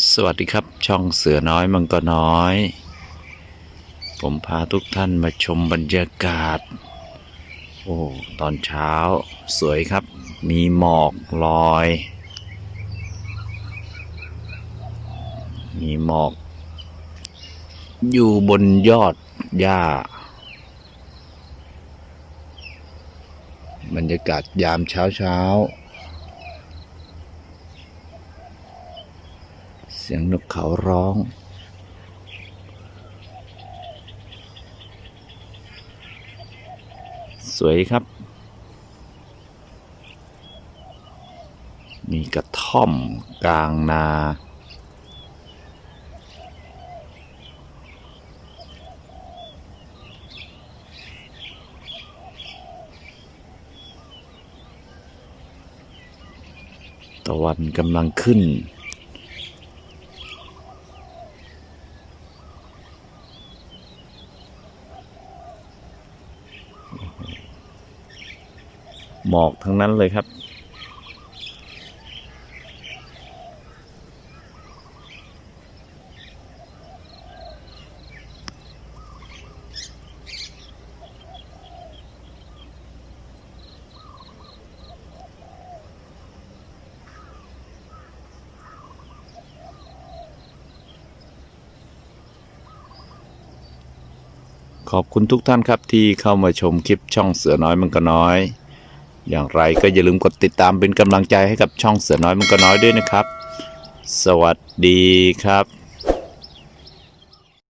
สวัสดีครับช่องเสือน้อยมังกรน้อย ผมพาทุกท่านมาชมบรรยากาศ โอ้ตอนเช้าสวยครับ มีหมอกลอย มีหมอก อยู่บนยอดหญ้า บรรยากาศยามเช้าเช้า เสียงนกเขาร้อง สวยครับ มีกระท่อมกลางนา ตะวันกำลังขึ้น หมอกทั้งนั้นเลยครับ ขอบคุณทุกท่านครับที่เข้ามาชมคลิปช่องเสือน้อยมันก็น้อย อย่างไรก็อย่าลืมกดติดตามเป็นกำลังใจให้กับช่องเสือน้อยมันก็น้อยด้วยนะครับ สวัสดีครับ